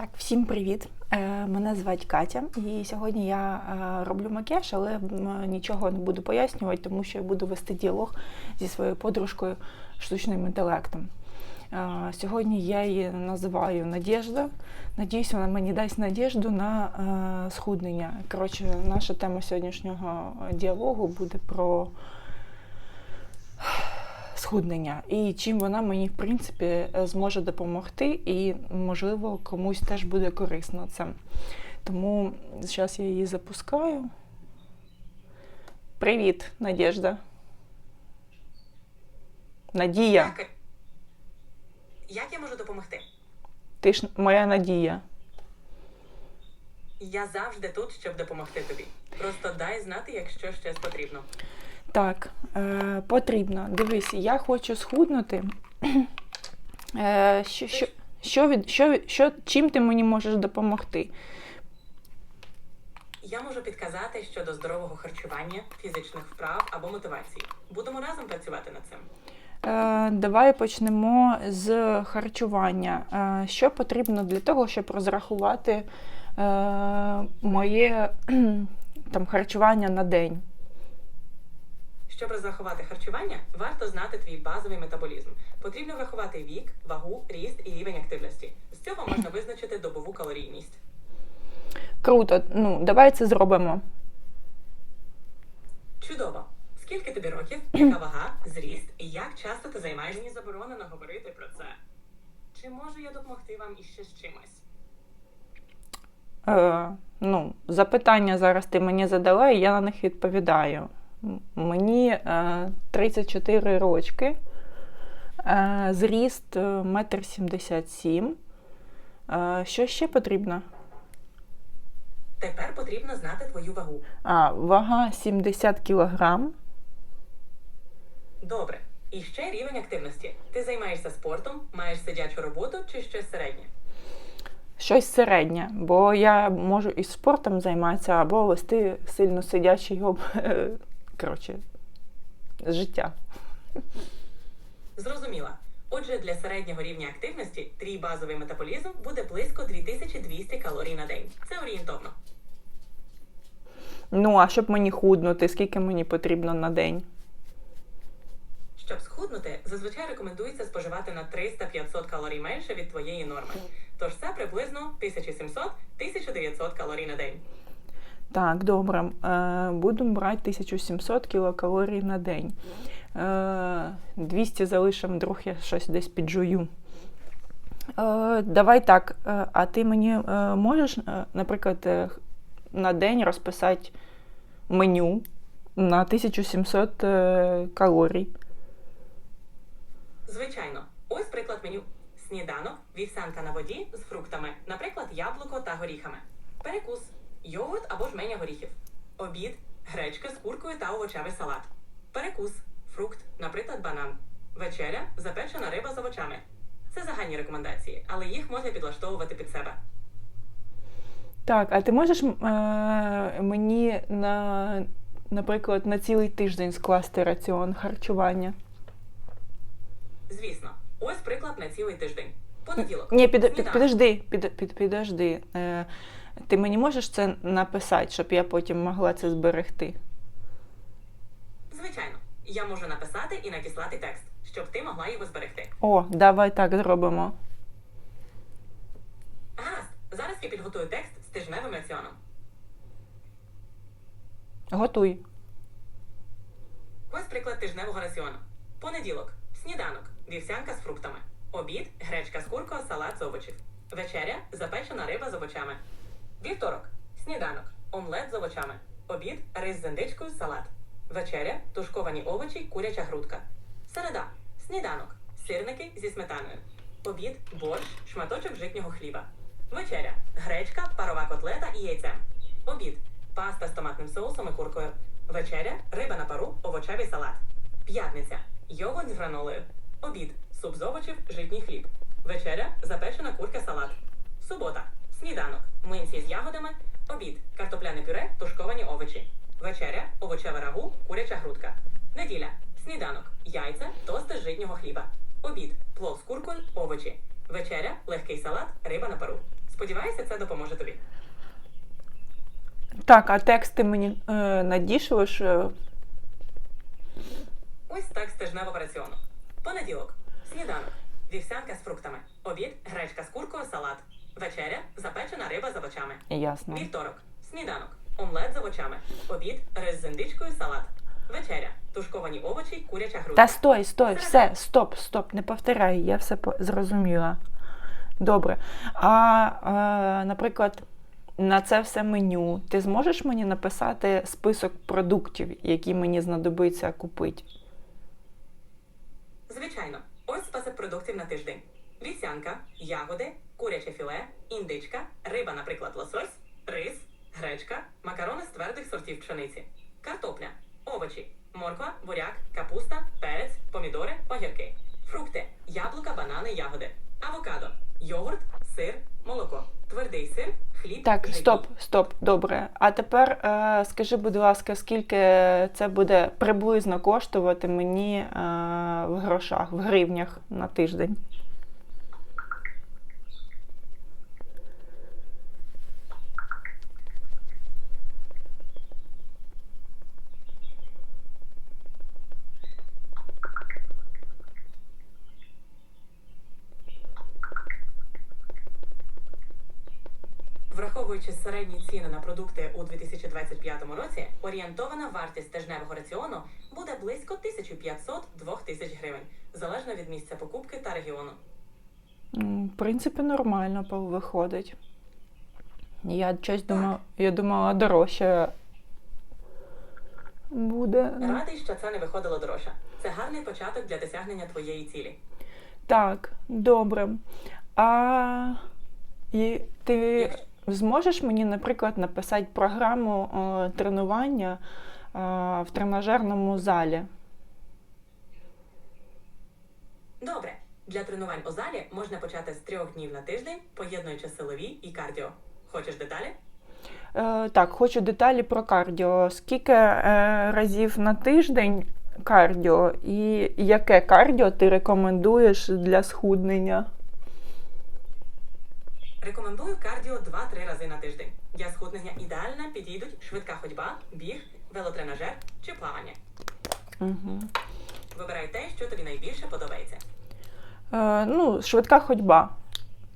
Так, всім привіт! Е, Мене звати Катя, і сьогодні я е, роблю макіяж, але нічого не буду пояснювати, тому що я буду вести діалог зі своєю подружкою штучним інтелектом. Е, Сьогодні я її називаю Надєжда. Надіюсь, вона мені дасть надіжду на схуднення. Коротше, наша тема сьогоднішнього діалогу буде про схуднення і чим вона мені, в принципі, е, зможе допомогти, і, можливо, комусь теж буде корисно це. Тому зараз я її запускаю. Привіт, Надєжда. Надія, Як, як я можу допомогти? ти ж моя надія. Я завжди тут, щоб допомогти тобі. Просто дай знати, якщо щось потрібно. Так, е, потрібно. Дивись, я хочу схуднути. Е, що, що, що, від, що, що, чим ти мені можеш допомогти? Я можу підказати щодо здорового харчування, фізичних вправ або мотивації. Будемо разом працювати над цим. Е, Давай почнемо з харчування. Е, Що потрібно для того, щоб розрахувати е, моє там, харчування на день? Щоб розрахувати харчування, варто знати твій базовий метаболізм. Потрібно врахувати вік, вагу, ріст і рівень активності. З цього можна визначити добову калорійність. Круто, ну давай це зробимо. Чудово! Скільки тобі років, яка вага, зріст і як часто ти займаєшся? Мені заборонено говорити про це. Чи можу я допомогти вам іще з чимось? Е, ну, запитання зараз ти мені задала, і я на них відповідаю. М- Мені е, 34 рочки, е, зріст е, 1,77 м. Е, що ще потрібно? Тепер потрібно знати твою вагу. А, вага 70 кілограм. Добре. І ще рівень активності. Ти займаєшся спортом, маєш сидячу роботу чи щось середнє? Щось середнє, бо я можу і спортом займатися, або вести сильно сидячий об... коротше, життя. Зрозуміла. Отже, для середнього рівня активності твій базовий метаболізм буде близько 2200 калорій на день. Це орієнтовно. Ну, а щоб мені худнути, скільки мені потрібно на день? Щоб схуднути, зазвичай рекомендується споживати на 300-500 калорій менше від твоєї норми. Тож це приблизно 1700-1900 калорій на день. Так, добре. Е, буду брати 1700 кілокалорій на день. Е, 200 залишимо, вдруг я щось десь піджую. Е, давай так. Е, а ти мені е, можеш, е, наприклад, е, на день розписати меню на 1700 е, калорій? Звичайно, ось приклад меню. Сніданок, вівсянка на воді з фруктами, наприклад, яблуко та горіхами. Перекус, йогурт або жменя горіхів. Обід, гречка з куркою та овочевий салат. Перекус, фрукт, наприклад, банан. Вечеря, запечена риба з овочами. Це загальні рекомендації, але їх можна підлаштовувати під себе. Так, а ти можеш е, мені на, наприклад, на цілий тиждень скласти раціон харчування? Звісно, ось приклад на цілий тиждень. Понеділок. Ні, під, під, Сніданок. підожди, під, під, підожди. Е, ти мені можеш це написати, щоб я потім могла це зберегти? Звичайно, я можу написати і надіслати текст, щоб ти могла його зберегти. О, давай так зробимо. Гаразд, зараз я підготую текст з тижневим раціоном. Готуй. Ось приклад тижневого раціону. Понеділок. Сніданок. Вівсянка з фруктами. Обід. Гречка з куркою, салат з овочів. Вечеря. Запечена риба з овочами. Вівторок. Сніданок. Омлет з овочами. Обід. Рис з індичкою, салат. Вечеря. Тушковані овочі, куряча грудка. Середа. Сніданок. Сирники зі сметаною. Обід. Борщ. Шматочок житнього хліба. Вечеря. Гречка, парова котлета і яйцем. Обід. Паста з томатним соусом і куркою. Вечеря. Риба на пару, овочевий салат. П'ятниця. Йогурт з гранолею. Обід. Суп з овочів, житній хліб. Вечеря. Запечена курка салат. Субота. Сніданок. Млинці з ягодами. Обід. Картопляне пюре, тушковані овочі. Вечеря. Овочеве рагу, куряча грудка. Неділя. Сніданок. Яйця, тости з житнього хліба. Обід. Плов з куркою, овочі. Вечеря. Легкий салат, риба на пару. Сподіваюся, це допоможе тобі. Так, а текст ти мені е, надішлеш. е, Ось так стежневого раціону. Понеділок. Сніданок. Вівсянка з фруктами. Обід, гречка з куркою, салат. Вечеря запечена риба з овочами. Ясно. Вівторок. Сніданок. Омлет з овочами. Обід, рис з індичкою, салат. Вечеря. Тушковані овочі, куряча грудка. Та стой, стой, все, стоп, стоп, не повторяй, я все по- зрозуміла. Добре. А, е, наприклад, на це все меню ти зможеш мені написати список продуктів, які мені знадобиться купити? Звичайно, ось список продуктів на тиждень: вівсянка, ягоди, куряче філе, індичка, риба, наприклад, лосось, рис, гречка, макарони з твердих сортів пшениці, картопля, овочі, морква, буряк, капуста, перець, помідори, огірки, фрукти, яблука, банани, ягоди, авокадо, йогурт, сир, молоко, твердий сир, хліб. Так, стоп, стоп, добре. А тепер е, скажи, будь ласка, скільки це буде приблизно коштувати мені е, в грошах, в гривнях на тиждень? Враховуючи середні ціни на продукти у 2025 році, орієнтована вартість тижневого раціону буде близько 1500-2000 гривень, залежно від місця покупки та регіону. В принципі, нормально виходить. Я щось думала, я думала, дорожче буде. Радий, що це не виходило дорожче. Це гарний початок для досягнення твоєї цілі. Так, добре. А і ти Якщо- зможеш мені, наприклад, написати програму е, тренування е, в тренажерному залі? Добре, для тренувань у залі можна почати з трьох днів на тиждень, поєднуючи силові і кардіо. Хочеш деталі? Е, так, хочу деталі про кардіо. Скільки е, разів на тиждень кардіо, і яке кардіо ти рекомендуєш для схуднення? Рекомендую кардіо 2-3 рази на тиждень. Для схуднення ідеально підійдуть швидка ходьба, біг, велотренажер чи плавання. Угу. Вибирай те, що тобі найбільше подобається. Е, ну, швидка ходьба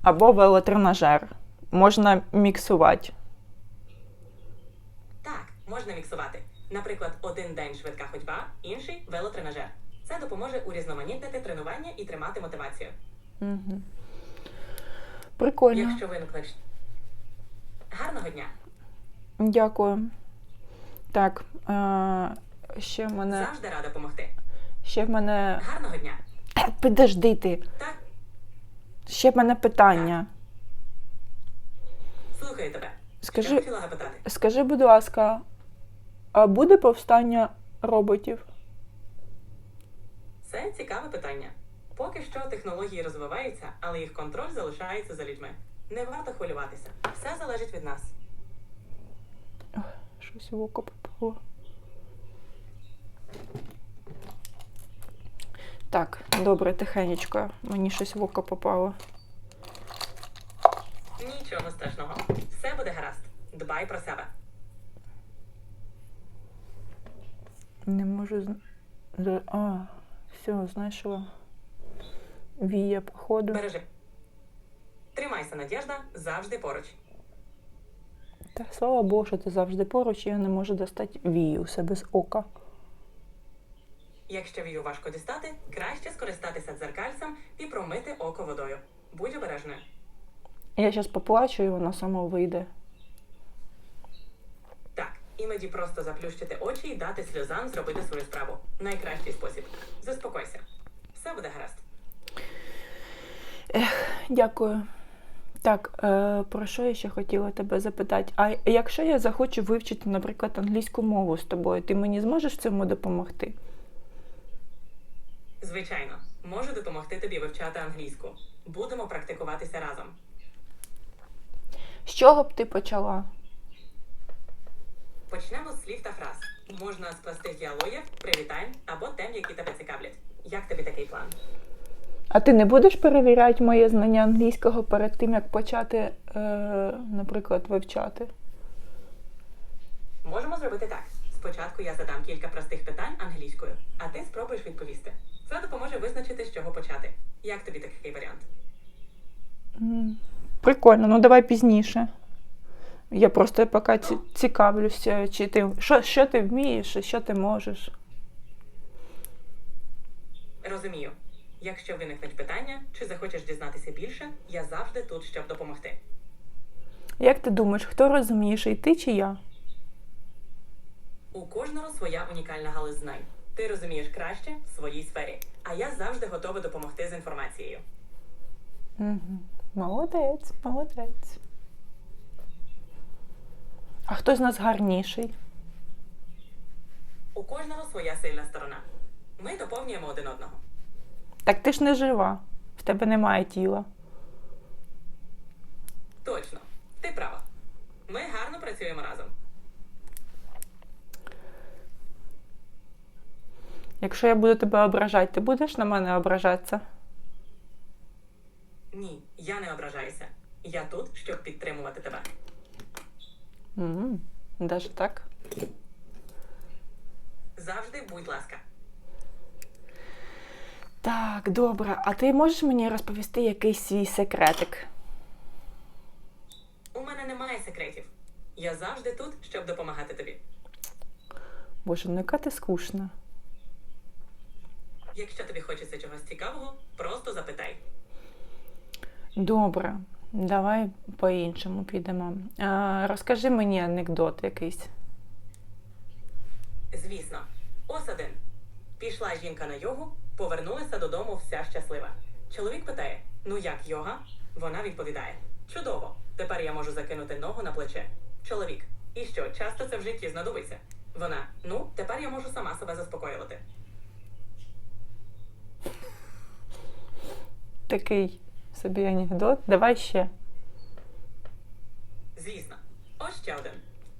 або велотренажер. Можна міксувати. Так, можна міксувати. Наприклад, один день швидка ходьба, інший велотренажер. Це допоможе урізноманітнити тренування і тримати мотивацію. Угу. Прикольно. Якщо виникне. щ- Гарного дня! Дякую. Так, е, ще в мене. Завжди рада допомогти. Ще в мене. Гарного дня! Е, Підожди ти. Так, Ще в мене питання. слухаю тебе. Скажи- Що хотіла запитати? Скажи, будь ласка, а буде повстання роботів? Це цікаве питання. Поки що технології розвиваються, але їх контроль залишається за людьми. Не варто хвилюватися. Все залежить від нас. Щось в око попало. Так, добре, тихенечко. Мені щось в око попало. Нічого страшного. Все буде гаразд. Дбай про себе. Не можу. А, все, знайшла. Вія, походу. Бережи. Тримайся, Надєжда, завжди поруч. Та слава Богу, що ти завжди поруч, і я не можу достати вію у себе з ока. Якщо вію важко дістати, краще скористатися дзеркальцем і промити око водою. Будь обережною. Я зараз поплачу, і воно само вийде. Так, іноді просто заплющити очі і дати сльозам зробити свою справу. Найкращий спосіб. Заспокойся. Все буде гаразд. Дякую. Так, е, про що я ще хотіла тебе запитати? А якщо я захочу вивчити, наприклад, англійську мову з тобою, ти мені зможеш в цьому допомогти? Звичайно, можу допомогти тобі вивчати англійську. Будемо практикуватися разом. З чого б ти почала? Почнемо з слів та фраз. Можна сплести з діалогів, привітань або тем, які тебе цікавлять. Як тобі такий план? А ти не будеш перевіряти моє знання англійського перед тим, як почати, е, наприклад, вивчати? Можемо зробити так. Спочатку я задам кілька простих питань англійською, а ти спробуєш відповісти. Це допоможе визначити, з чого почати. Як тобі такий варіант? М, Прикольно, ну давай пізніше. Я просто поки ці- цікавлюся, чи ти що, що ти вмієш і що ти можеш. Розумію. Якщо виникнуть питання чи захочеш дізнатися більше, я завжди тут, щоб допомогти. Як ти думаєш, хто розумніший, ти чи я? У кожного своя унікальна галузь знань. Ти розумієш краще в своїй сфері, а я завжди готова допомогти з інформацією. Угу. Молодець, молодець. А хто з нас гарніший? У кожного своя сильна сторона. Ми доповнюємо один одного. Так ти ж не жива, в тебе немає тіла. Точно, ти права. Ми гарно працюємо разом. Якщо я буду тебе ображати, ти будеш на мене ображатися? Ні, я не ображаюся. Я тут, щоб підтримувати тебе. Угу. Даже так? Завжди будь ласка. Так, добре. А ти можеш мені розповісти якийсь свій секретик? У мене немає секретів. Я завжди тут, щоб допомагати тобі. Боже, ну яка ти скучна. Якщо тобі хочеться чогось цікавого, просто запитай. Добре, давай по-іншому підемо. А, розкажи мені анекдот якийсь. Звісно, ось один. Пішла жінка на йогу, повернулася додому вся щаслива. Чоловік питає: Ну як йога? Вона відповідає: Чудово! Тепер я можу закинути ногу на плече. Чоловік, і що, часто це в житті знадобиться? Вона: Ну, тепер я можу сама себе заспокоювати. Такий собі анекдот. Давай ще. Звісно, ось ще один.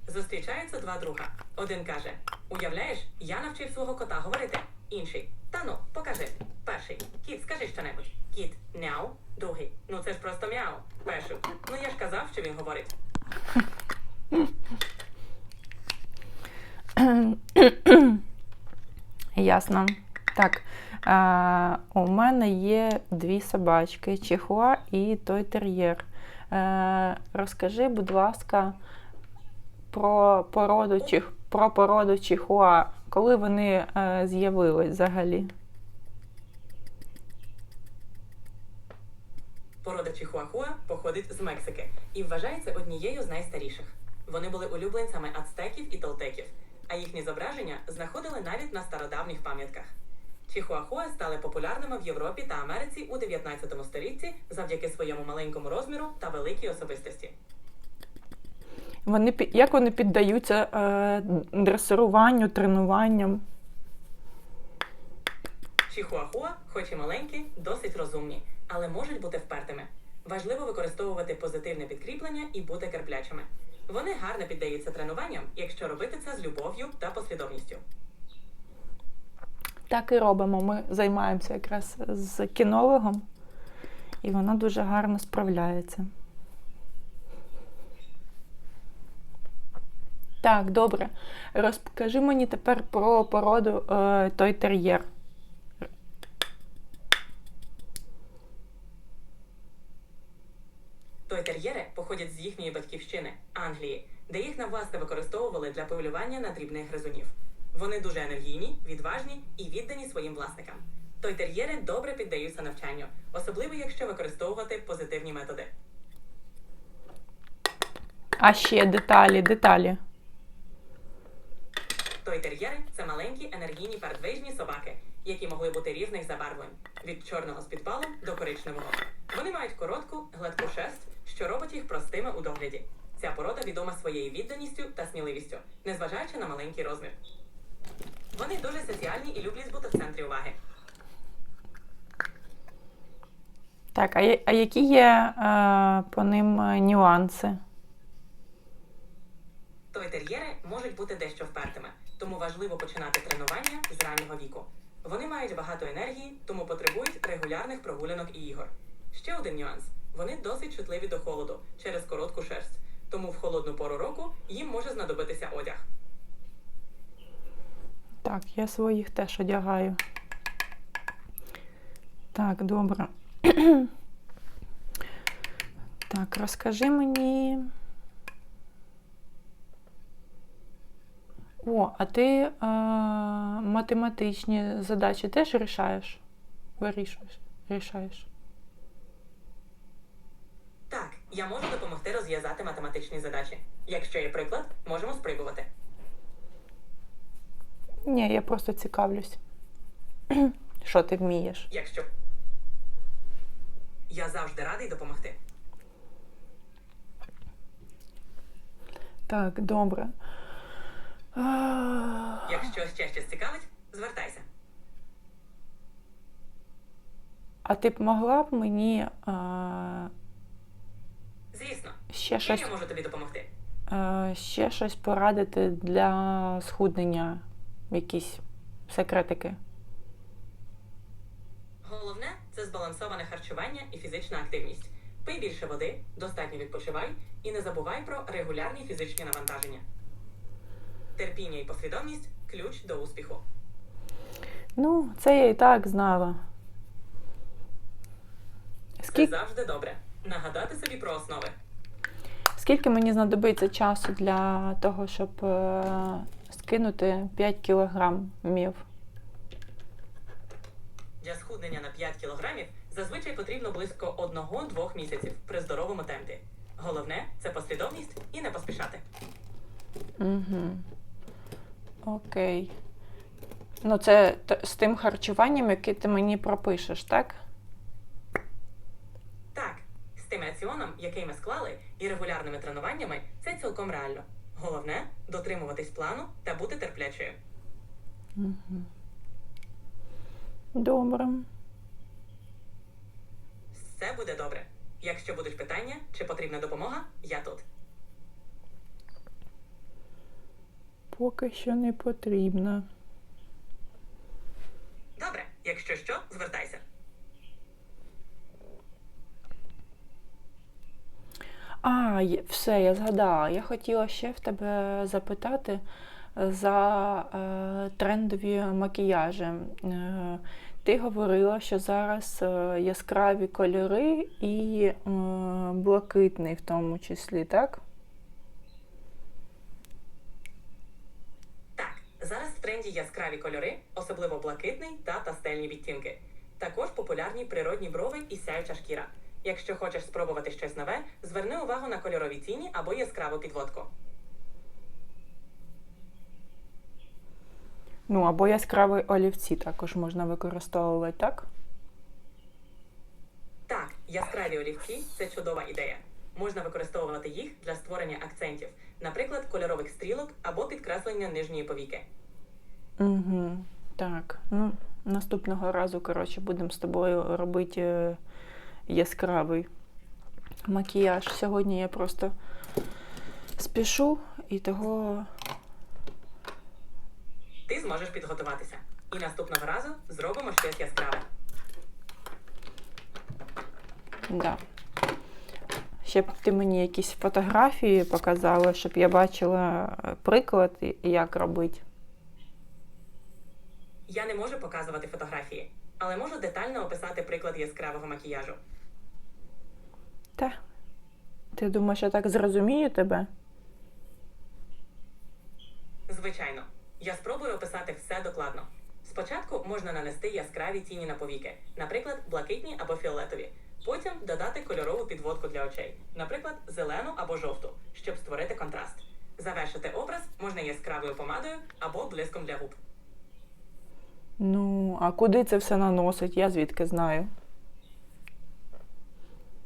Зустрічаються два друга. Один каже: Уявляєш, я навчив свого кота говорити. Інший. Та ну, покажи. Перший. Кіт, скажи щонебудь. Кіт мяу. Другий. Ну це ж просто мяу. Перший. Ну я ж казав, що він говорить. Ясно. Так. А, у мене є дві собачки: Чихуа і той тер'єр. Е, розкажи, будь ласка, про породу, чих, про породу Чихуа. Коли вони е, з'явились взагалі? Порода Чихуахуа походить з Мексики і вважається однією з найстаріших. Вони були улюбленцями ацтеків і толтеків, а їхні зображення знаходили навіть на стародавніх пам'ятках. Чихуахуа стали популярними в Європі та Америці у 19 столітті завдяки своєму маленькому розміру та великій особистості. Вони, як вони піддаються е, дресируванню, тренуванням? Чихуахуа, хоч і маленькі, досить розумні, але можуть бути впертими. Важливо використовувати позитивне підкріплення і бути терплячими. Вони гарно піддаються тренуванням, якщо робити це з любов'ю та послідовністю. Так і робимо. Ми займаємося якраз з кінологом, і вона дуже гарно справляється. Так, добре. Розкажи мені тепер про породу е, той тер'єр. Той тер'єри походять з їхньої батьківщини Англії, де їх навласне використовували для полювання на дрібних гризунів. Вони дуже енергійні, відважні і віддані своїм власникам. Той тер'єри добре піддаються навчанню, особливо якщо використовувати позитивні методи. А ще деталі, деталі. Той тер'єри це маленькі енергійні передвижні собаки, які могли бути різних забарвлень від чорного з підпалом до коричневого. Вони мають коротку, гладку шерсть, що робить їх простими у догляді. Ця порода відома своєю відданістю та сміливістю, незважаючи на маленький розмір. Вони дуже соціальні і люблять бути в центрі уваги. Так, а, а які є е, по ним е, нюанси? Той тер'єри можуть бути дещо впертими, тому важливо починати тренування з раннього віку. Вони мають багато енергії, тому потребують регулярних прогулянок і ігор. Ще один нюанс: вони досить чутливі до холоду через коротку шерсть, тому в холодну пору року їм може знадобитися одяг. Так, я своїх теж одягаю. Так, добре. так, розкажи мені. О, а ти е, математичні задачі теж рішаєш? Вирішуєш? Рішаєш? Так, я можу допомогти розв'язати математичні задачі. Якщо є приклад, можемо спробувати. Ні, я просто цікавлюсь. Що ти вмієш? Якщо я завжди радий допомогти. Так, добре. А, Якщо ще щось цікавить, звертайся. А ти б могла б мені а, Звісно, ще щось я можу тобі допомогти. Е, ще щось порадити для схуднення, якісь секретики. Головне це збалансоване харчування і фізична активність. Пий більше води, достатньо відпочивай і не забувай про регулярні фізичні навантаження. Терпіння і послідовність ключ до успіху. Ну, це я і так знала. Це завжди добре. Нагадати собі про основи. скільки мені знадобиться часу для того, щоб е, скинути 5 кілограмів? Для схуднення на 5 кілограмів зазвичай потрібно близько 1-2 місяців при здоровому темпі. Головне це послідовність і не поспішати. Угу. Окей. Ну, це з тим харчуванням, яке ти мені пропишеш, так? Так, з тим раціоном, який ми склали, і регулярними тренуваннями, це цілком реально. Головне дотримуватись плану та бути терплячою. Угу. Добре. Все буде добре. Якщо будуть питання чи потрібна допомога, я тут. Поки що не потрібно. Добре, якщо що, звертайся. А, все, я згадала. Я хотіла ще в тебе запитати за е, трендові макіяжі. Е, ти говорила, що зараз е, яскраві кольори і е, блакитний в тому числі? Так, зараз в тренді яскраві кольори, особливо блакитний та пастельні відтінки. Також популярні природні брови і сяюча шкіра. Якщо хочеш спробувати щось нове, зверни увагу на кольорові тіні або яскраву підводку. Ну, або яскраві олівці також можна використовувати, так? Так, яскраві олівці це чудова ідея. Можна використовувати їх для створення акцентів, наприклад, кольорових стрілок або підкреслення нижньої повіки. Угу. Так. Ну, наступного разу, коротше, будемо з тобою робити е, яскравий макіяж. Сьогодні я просто спішу і того. Ти зможеш підготуватися. І наступного разу зробимо щось яскраве. Да. Ще б ти мені якісь фотографії показала, щоб я бачила е, приклад, як робити. Я не можу показувати фотографії, але можу детально описати приклад яскравого макіяжу. Та. Ти думаєш, я так зрозумію тебе? Звичайно, я спробую описати все докладно. Спочатку можна нанести яскраві тіні на повіки, наприклад, блакитні або фіолетові. Потім додати кольорову підводку для очей, наприклад, зелену або жовту, щоб створити контраст. Завершити образ можна яскравою помадою або блиском для губ. Ну, а куди це все наносить? Я звідки знаю.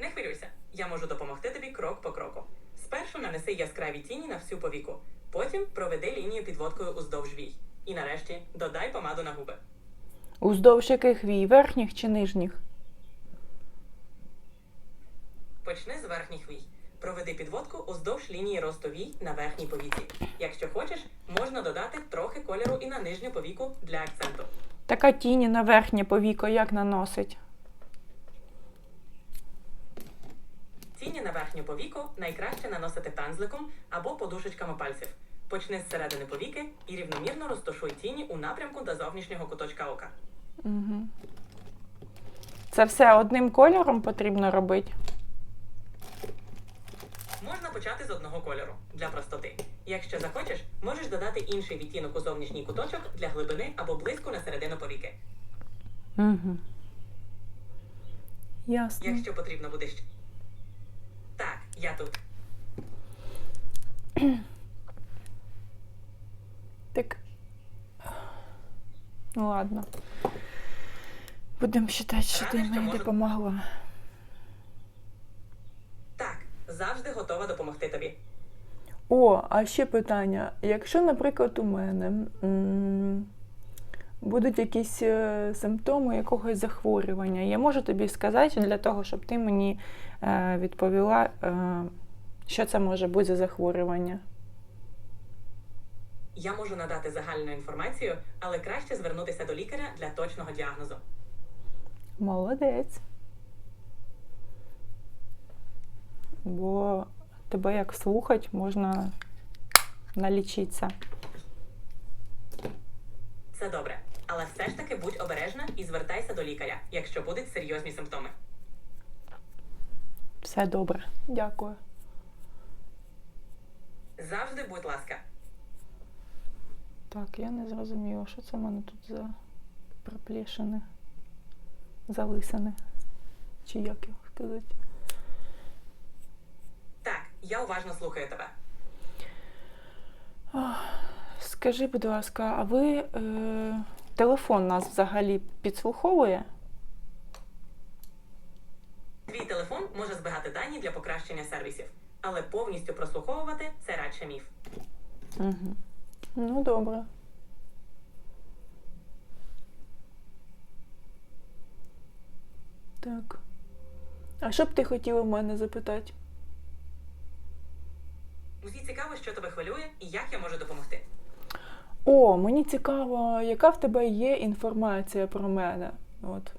Не хвилюйся, я можу допомогти тобі крок по кроку. Спершу нанеси яскраві тіні на всю повіку, потім проведи лінію підводкою уздовж вій. І нарешті додай помаду на губи. Уздовж яких вій, верхніх чи нижніх? Почни з верхніх вій. Проведи підводку уздовж лінії росту вій на верхній повіці. Якщо хочеш, можна додати трохи кольору і на нижню повіку для акценту. Така тіні на верхнє повіко як наносить? Тіні на верхню повіку найкраще наносити пензликом або подушечками пальців. Почни з середини повіки і рівномірно розташуй тіні у напрямку до зовнішнього куточка ока. Угу. Це все одним кольором потрібно робити? Можна почати з одного кольору для простоти. Якщо захочеш, можеш додати інший відтінок у зовнішній куточок для глибини або блиску на середину повіки. Угу. Ясно. Якщо потрібно буде ще. Так, я тут. Так. Ну ладно. Будемо вважати, що ти мені допомогла. Завжди готова допомогти тобі. О, а ще питання. Якщо, наприклад, у мене м, будуть якісь е, симптоми якогось захворювання, я можу тобі сказати для того, щоб ти мені е, відповіла, е, що це може бути за захворювання. Я можу надати загальну інформацію, але краще звернутися до лікаря для точного діагнозу. Молодець. Бо тебе як слухать, можна налічитися. Це добре. Але все ж таки будь обережна і звертайся до лікаря, якщо будуть серйозні симптоми. Все добре. Дякую. Завжди будь ласка. Так, я не зрозуміла, що це в мене тут за проплешини, залисини. Чи як його сказати? Я уважно слухаю тебе. Скажи, будь ласка, а ви е, телефон нас взагалі підслуховує? Твій телефон може зберігати дані для покращення сервісів, але повністю прослуховувати це радше міф. Угу. Ну, добре. Так. А що б ти хотіла в мене запитати? Мені цікаво, що тебе хвилює і як я можу допомогти. О, мені цікаво, яка в тебе є інформація про мене? От.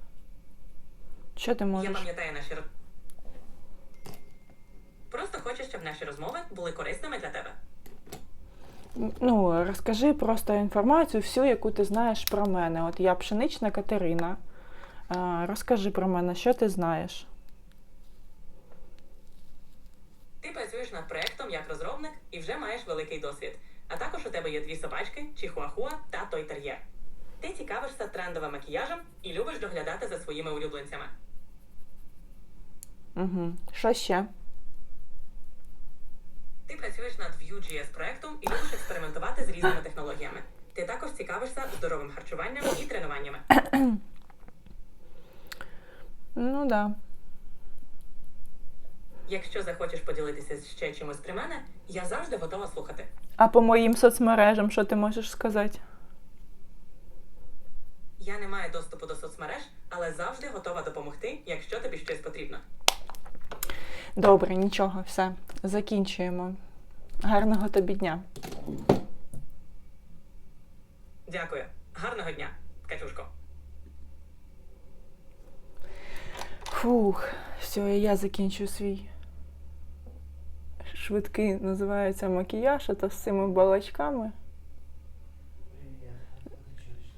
Що ти Я пам'ятаю наші. Просто хочу, щоб наші розмови були корисними для тебе. Ну, розкажи просто інформацію, всю, яку ти знаєш про мене. От я пшенична Катерина. Розкажи про мене, що ти знаєш? Ти працюєш над проектом як розробник і вже маєш великий досвід. А також у тебе є дві собачки, чихуахуа та той тер'єр. Ти цікавишся трендовим макіяжем і любиш доглядати за своїми улюбленцями. Угу. Що ще? Ти працюєш над Vue.js проектом і любиш експериментувати з різними технологіями. Ти також цікавишся здоровим харчуванням і тренуваннями. Ну да. Якщо захочеш поділитися ще чимось при мене, я завжди готова слухати. А по моїм соцмережам, що ти можеш сказати? Я не маю доступу до соцмереж, але завжди готова допомогти, якщо тобі щось потрібно. Добре, нічого, все. Закінчуємо. Гарного тобі дня. Дякую. Гарного дня, Катюшко. Фух, все, і я закінчу свій швидкий називається макіяж, а то з цими балачками.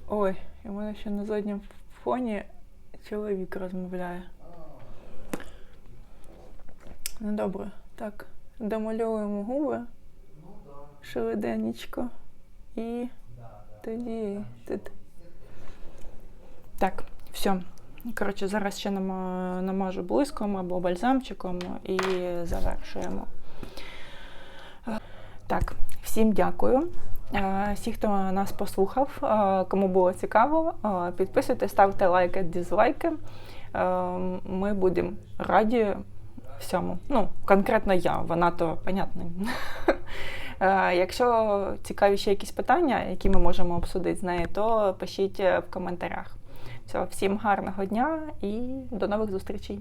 Ой, і в мене ще на задньому фоні чоловік розмовляє. Ну добре, так, домальовуємо губи швиденечко. І тоді. Так, все. Коротше, зараз ще нама- намажу блиском або бальзамчиком і завершуємо. Так, всім дякую. Е, Всі, хто нас послухав, е, кому було цікаво, е, підписуйтесь, ставте лайки, дизлайки. Е, Ми будемо раді всьому. Ну, конкретно я, вона то понятно. Е, Якщо цікаві ще якісь питання, які ми можемо обсудити з нею, то пишіть в коментарях. Все, всім гарного дня і до нових зустрічей.